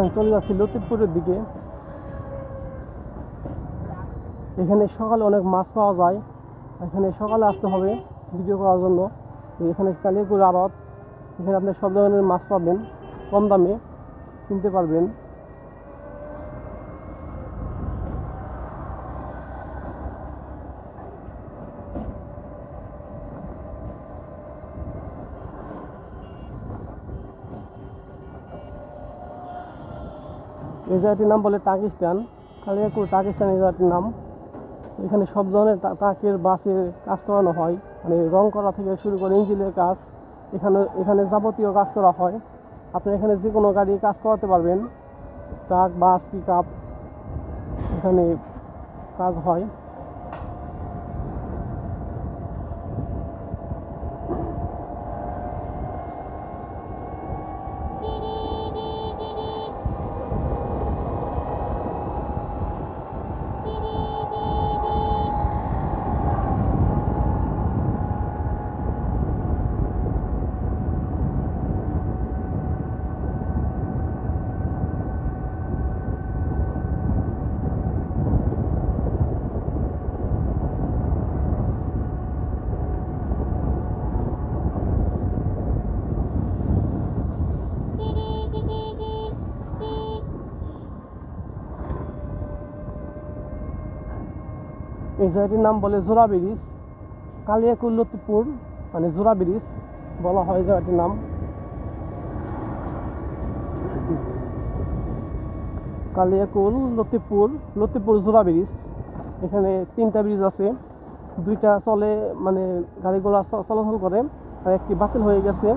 এখন চলে যাচ্ছি লতিফপুরের দিকে। এখানে সকালে অনেক মাছ পাওয়া যায়। এখানে সকালে আসতে হবে ভিডিও করার জন্য। এখানে কালিয়াকুর আড়ত এখানে আপনি সব ধরনের মাছ পাবেন, কম দামে কিনতে পারবেন। এই জায়গাটির নাম বলে টাকিস্তান কালিয়াকুর টাকিস্তান এই জায়গাটির নাম। এখানে সব ধরনের টাকের বাসের কাজ করানো হয়। মানে রং করা থেকে শুরু করে ইঞ্জিনের কাজ। এখানে এখানে যাবতীয় কাজ করা হয়। আপনি এখানে যে কোনো গাড়ি কাজ করাতে পারবেন। ট্রাক, বাস পিক আপ এখানে কাজ হয়। এই জায়গাটির নাম বলে জোড়া ব্রিজ। কালিয়াকুর লতিপুর মানে জোড়া ব্রিজ বলা হয় জায়গাটির নাম। কালিয়াকুল লতিপুর লতিপুর জোড়া ব্রিজ। এখানে তিনটা ব্রিজ আছে। দুইটা চলে মানে গাড়িগুলো চ- চলাচল করে, আর একটি বাতিল হয়ে গেছে।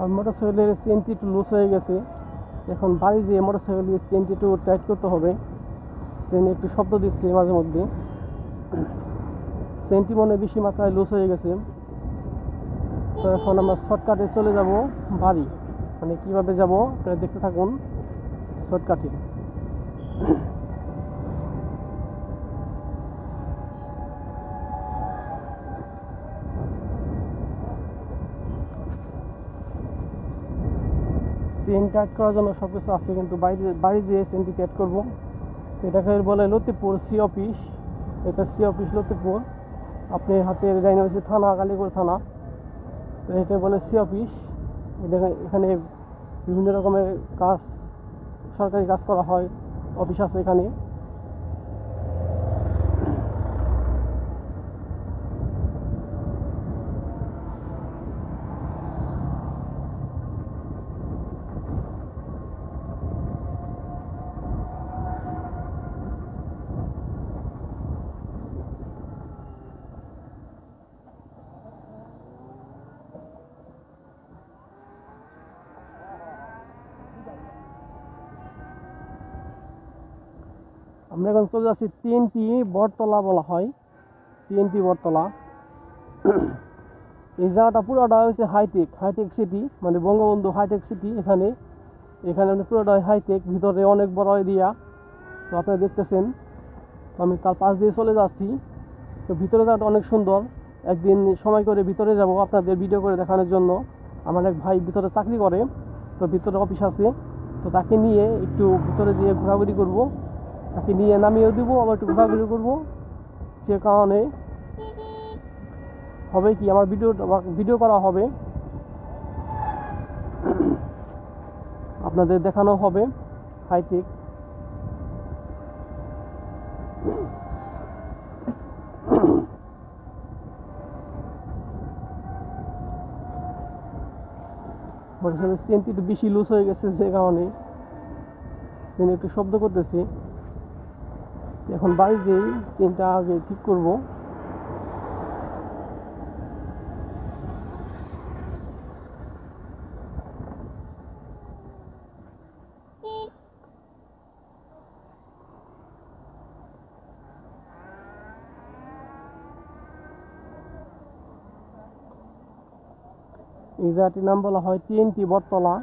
আর মোটরসাইকেলের চেনটি একটু লুজ হয়ে গেছে। এখন বাড়ি যেয়ে মোটরসাইকেলের চেনটি একটু টাইট করতে হবে। ট্রেনে একটু শব্দ দিচ্ছে মাঝে মধ্যে। চেনটি মনে বেশি মাত্রায় লুজ হয়ে গেছে। তো এখন আমরা শর্টকাটে চলে যাব বাড়ি। মানে কীভাবে যাব, আপনারা দেখতে থাকুন। শর্টকাটে চেন টাইট করার জন্য সব কিছু আছে, কিন্তু বাইরে বাড়ি যেয়ে চেনটি টাইট করব এটাকে বলে লতিপুর সি অফিস এটা সি অফিস লতিপুর আপনি হাতে ডাইনে হচ্ছে থানা কালীপুর থানা। তো এটা বলে সি অফিস এখানে বিভিন্ন রকমের কাজ, সরকারি কাজ করা হয় অফিস আছে এখানে। আমরা এখন চলে যাচ্ছি তিনটি বটতলা বলা হয়। তিনটি বটতলা। এই জায়গাটা পুরোটা হচ্ছে হাইটেক হাইটেক সিটি মানে বঙ্গবন্ধু হাইটেক সিটি এখানে। এখানে মানে পুরোটা হাইটেক ভিতরে অনেক বড় এরিয়া তো আপনারা দেখতেছেন তো আমি তার পাশ দিয়ে চলে যাচ্ছি। তো ভিতরে জায়গাটা অনেক সুন্দর। একদিন সময় করে ভিতরে যাব আপনাদের ভিডিও করে দেখানোর জন্য। আমার এক ভাই ভিতরে চাকরি করে, তো ভিতরে অফিস আছে। তো তাকে নিয়ে একটু ভিতরে দিয়ে ঘোরাঘুরি করব। তাকে নিয়ে নামিয়ে দিব, আবার একটু ঘোরাঘুরি করব। সে কারণে হবে কি, আমার ভিডিও ভিডিও করা হবে। আপনাদের দেখানো হবে হাইটেক চেনটি একটু বেশি লুজ হয়ে গেছে, সে কারণে। একটু শব্দ করতেছি। এখন বাড়ি চেনটা আগে ঠিক করব। এই নাম বলা হয় টিএনটি বটতলা।